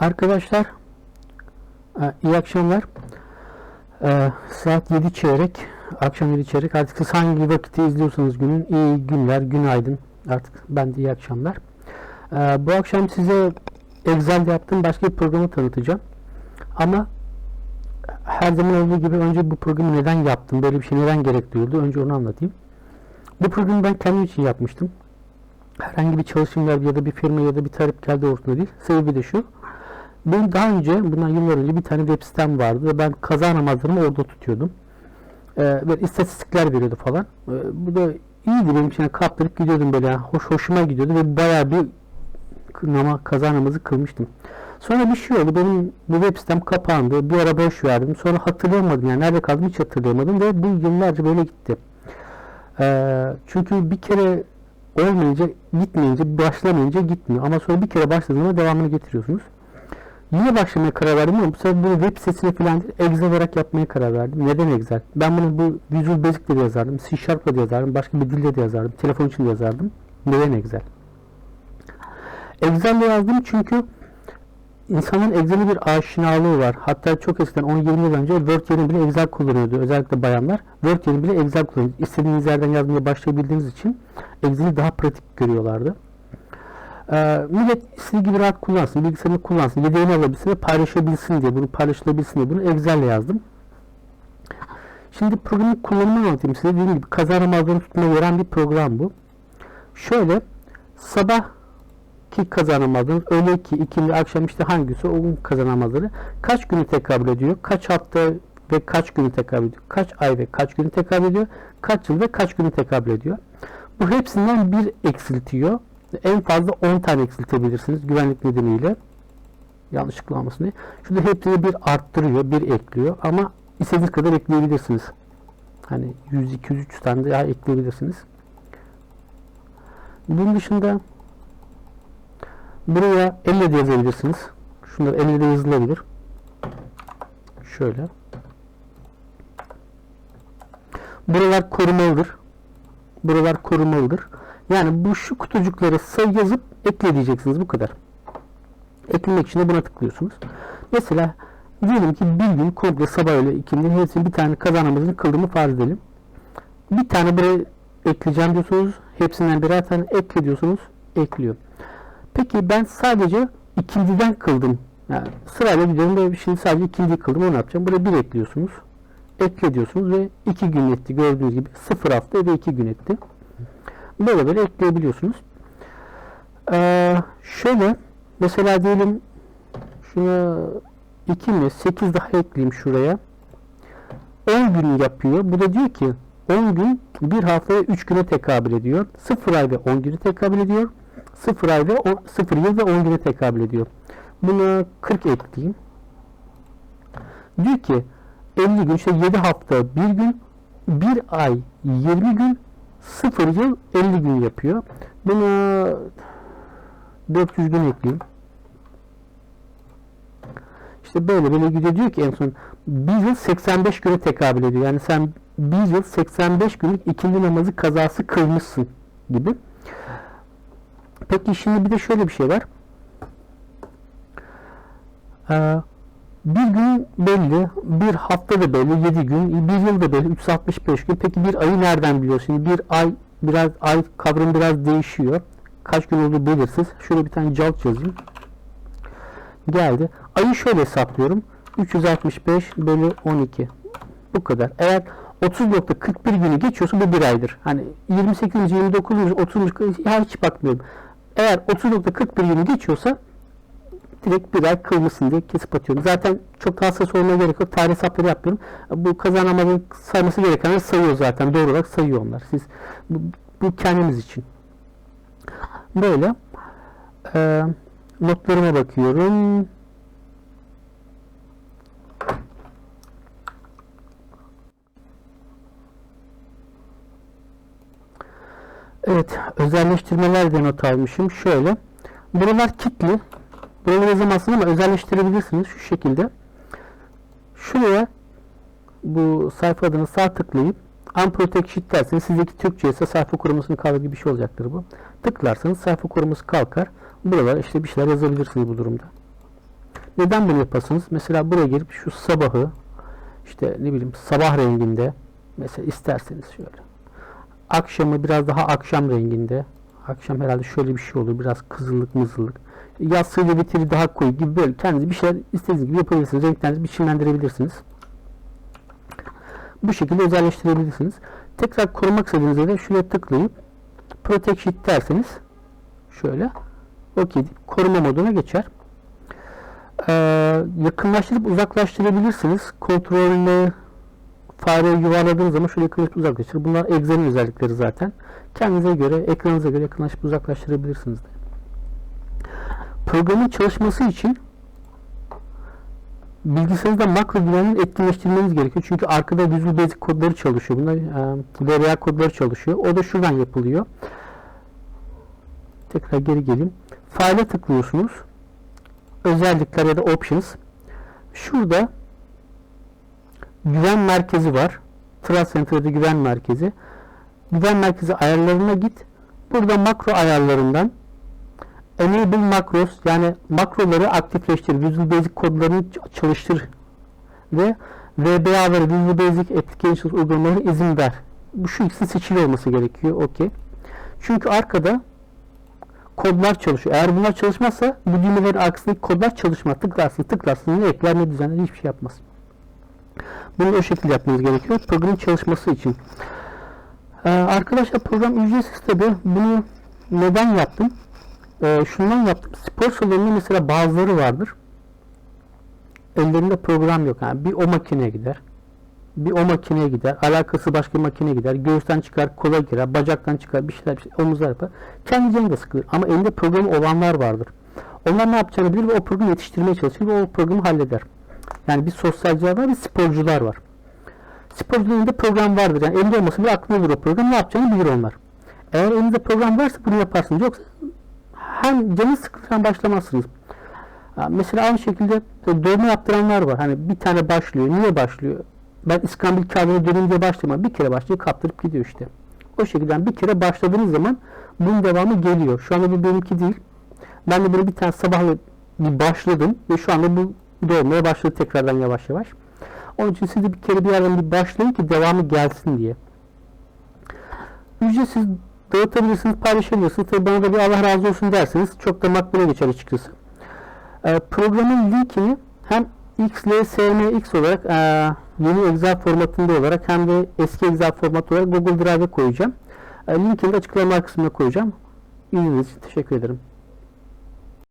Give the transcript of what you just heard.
Arkadaşlar e, iyi akşamlar. E, Saat 7 çeyrek. Akşam 7 çeyrek. Artık siz hangi vakitte izliyorsanız günün iyi günler, günaydın. Artık ben de iyi akşamlar. E, Bu akşam size Excel'de yaptığım başka bir programı tanıtacağım. Ama her zaman olduğu gibi önce bu programı neden yaptım, böyle bir şey neden gerek duyuldu önce onu anlatayım. Bu programı ben kendim için yapmıştım. Herhangi bir çalışım ya da bir firma ya da bir talep geldi ortada değil. Sebebi de şu. Ben daha önce, bundan yıllar önce bir tane web sitem vardı ve ben kaza namazlarımı orada tutuyordum. Ee, böyle istatistikler veriyordu falan. Ee, bu da iyiydi benim için. Kaptırıp gidiyordum böyle. hoş hoşuma gidiyordu ve bayağı bir nama, kaza namazı kılmıştım. Sonra bir şey oldu. Benim bu web sitem kapandı. Bir ara boş verdim. Sonra hatırlayamadım. Yani nerede kaldım hiç hatırlayamadım ve bu yıllarca böyle gitti. Ee, çünkü bir kere olmayınca, gitmeyince, başlamayınca gitmiyor. Ama sonra bir kere başladığında devamını getiriyorsunuz. Yine başlamaya karar verdim ama bu sefer bunu web sitesine falan Excel olarak yapmaya karar verdim. Neden Excel? Ben bunu bu Visual Basic'le de yazardım, C Sharp'la da yazardım, başka bir dille de yazardım, telefon için de yazardım. Neden Excel? Excel'le yazdım çünkü insanın Excel'e bir aşinalığı var. Hatta çok eskiden 10-20 yıl önce Word yerine bile Excel kullanıyordu. Özellikle bayanlar. Word yerine bile Excel kullanıyordu. İstediğiniz yerden yazmaya başlayabildiğiniz için Excel'i daha pratik görüyorlardı. Ee, millet istediği gibi rahat kullansın, bilgisayarını kullansın, yedeğini alabilsin ve paylaşabilsin diye, bunu paylaşılabilsin diye bunu Excel'le yazdım. Şimdi programın kullanımını anlatayım size. Dediğim gibi kaza namazlarını tutmaya veren bir program bu. Şöyle, sabah ki kaza namazları, 2, ikindi, akşam işte hangisi o gün kaza kaç günü tekabül ediyor, kaç hafta ve kaç günü tekabül ediyor, kaç ay ve kaç günü tekabül ediyor, kaç yıl ve kaç günü tekabül ediyor. Bu hepsinden bir eksiltiyor. En fazla 10 tane eksiltebilirsiniz güvenlik nedeniyle. Yanlışlıkla olmasın diye. Şurada hepsini bir arttırıyor, bir ekliyor ama istediğiniz kadar ekleyebilirsiniz. Hani 100, 200, 300 tane daha ekleyebilirsiniz. Bunun dışında buraya elle de yazabilirsiniz. Şunlar elle de yazılabilir. Şöyle. Buralar korumalıdır. Buralar korumalıdır. Yani bu şu kutucukları sayı yazıp ekle diyeceksiniz. Bu kadar. Eklemek için de buna tıklıyorsunuz. Mesela diyelim ki bir gün komple sabah öyle ikindi hepsini bir tane kazanamızın kıldığımı farz edelim. Bir tane buraya ekleyeceğim diyorsunuz. Hepsinden birer tane ekle diyorsunuz. Ekliyor. Peki ben sadece ikindiden kıldım. Yani sırayla gidiyorum ve şimdi sadece ikindi kıldım. Onu yapacağım. Buraya bir ekliyorsunuz. Ekle diyorsunuz ve iki gün etti. Gördüğünüz gibi sıfır hafta ve iki gün etti. Böyle böyle ekleyebiliyorsunuz. Ee, şöyle mesela diyelim şuna 2 mi 8 daha ekleyeyim şuraya. 10 gün yapıyor. Bu da diyor ki 10 gün bir haftaya 3 güne tekabül ediyor. 0 ay ve 10 güne tekabül ediyor. 0 ay ve 0 yıl ve 10 güne tekabül ediyor. Buna 40 ekleyeyim. Diyor ki 50 gün işte 7 hafta 1 gün 1 ay 20 gün 0 yıl 50 gün yapıyor. Buna 400 gün ekleyeyim. İşte böyle böyle gidiyor diyor ki en son 1 yıl 85 güne tekabül ediyor. Yani sen 1 yıl 85 günlük ikindi namazı kazası kılmışsın gibi. Peki şimdi bir de şöyle bir şey var. Ee, bir gün belli, bir hafta da belli, 7 gün, bir yıl da belli, 365 gün. Peki bir ayı nereden? Şimdi bir ay, biraz ay kavramı biraz değişiyor. Kaç gün olduğu belirsiz. Şöyle bir tane calt yazayım. Geldi. Ayı şöyle hesaplıyorum. 365 bölü 12. Bu kadar. Eğer 30.41 günü geçiyorsa bu bir aydır. Hani 28. 29. 30. Ya hiç bakmıyorum. Eğer 30.41 günü geçiyorsa direkt bir ay kılmışsın diye kesip atıyorum. Zaten çok hassas olmaya gerek yok. Tarih hesapları yapıyorum. Bu kazanamazın sayması gerekenleri sayıyor zaten. Doğru olarak sayıyor onlar. Siz bu, bu kendiniz için. Böyle. Ee, notlarıma bakıyorum. Evet, özelleştirmeler de not almışım. Şöyle. Buralar kitli. Yazamazsın ama özelleştirebilirsiniz şu şekilde. Şuraya bu sayfa adını sağ tıklayıp Unprotect Sheet derseniz sizdeki Türkçe ise sayfa korumasını kaldırır gibi bir şey olacaktır bu. Tıklarsanız sayfa koruması kalkar. Buralara işte bir şeyler yazabilirsiniz bu durumda. Neden bunu yapasınız? Mesela buraya girip şu sabahı işte ne bileyim sabah renginde mesela isterseniz şöyle. Akşamı biraz daha akşam renginde. Akşam herhalde şöyle bir şey olur. Biraz kızıllık mızıllık. Yatsıyla bitiri daha koyu gibi böyle kendiniz bir şeyler istediğiniz gibi yapabilirsiniz. Renklerinizi biçimlendirebilirsiniz. Bu şekilde özelleştirebilirsiniz. Tekrar korumak istediğinizde de şuraya tıklayıp Protect Sheet derseniz şöyle OK koruma moduna geçer. Ee, yakınlaştırıp uzaklaştırabilirsiniz. Kontrolle fareyi yuvarladığınız zaman şöyle yakınlaştırıp uzaklaştırır. Bunlar Excel'in özellikleri zaten. Kendinize göre, ekranınıza göre yakınlaşıp uzaklaştırabilirsiniz. De. Programın çalışması için bilgisayarınızda makro güvenliğini etkinleştirmeniz gerekiyor. Çünkü arkada Visual Basic kodları çalışıyor. Bunlar e, kodları çalışıyor. O da şuradan yapılıyor. Tekrar geri geleyim. File'e tıklıyorsunuz. Özellikler ya da Options. Şurada güven merkezi var. Trust Center'da güven merkezi. Güven merkezi ayarlarına git. Burada makro ayarlarından Enable Macros yani makroları aktifleştir. Visual Basic kodlarını çalıştır ve VBA ve Visual Basic Applications uygulamalarına izin ver. Bu şu ikisi seçili olması gerekiyor. Okey. Çünkü arkada kodlar çalışıyor. Eğer bunlar çalışmazsa bu düğmelerin arkasındaki kodlar çalışmaz. Tıklarsın tıklarsın ne ekler ne düzenler hiçbir şey yapmaz. Bunu o şekilde yapmanız gerekiyor. Programın çalışması için. Ee, arkadaşlar program ücretsiz tabi. Bunu neden yaptım? Ee, şundan yaptım. Spor salonunda mesela bazıları vardır. Ellerinde program yok. Yani bir o makineye gider. Bir o makineye gider. Alakası başka makineye gider. Göğüsten çıkar, kola girer, bacaktan çıkar, bir şeyler, bir şeyler omuzlar yapar. Kendi canı da sıkılır. Ama elinde programı olanlar vardır. Onlar ne yapacağını bilir ve o programı yetiştirmeye çalışır ve o programı halleder. Yani bir sosyalciler var, bir sporcular var. Sporcuların elinde program vardır. Yani elinde olmasa bile aklına olur o program. Ne yapacağını bilir onlar. Eğer elinizde program varsa bunu yaparsınız. Yoksa hem canı sıkılırken başlamazsınız. Mesela aynı şekilde dövme yaptıranlar var. Hani bir tane başlıyor. Niye başlıyor? Ben İskambil kağıdına döneyim diye. Bir kere başlıyor kaptırıp gidiyor işte. O şekilde bir kere başladığınız zaman bunun devamı geliyor. Şu anda bu benimki değil. Ben de böyle bir tane sabahla bir başladım ve şu anda bu doğmaya başladı tekrardan yavaş yavaş. Onun için siz de bir kere bir yerden bir başlayın ki devamı gelsin diye. Ücretsiz dağıtabilirsiniz, paylaşabilirsiniz. Tabii bana da bir Allah razı olsun derseniz çok da makbule geçer açıkçası. Ee, programın linkini hem XLSMX olarak e, yeni Excel formatında olarak hem de eski Excel formatı olarak Google Drive'e koyacağım. E, linkini de açıklama kısmına koyacağım. İzlediğiniz için teşekkür ederim.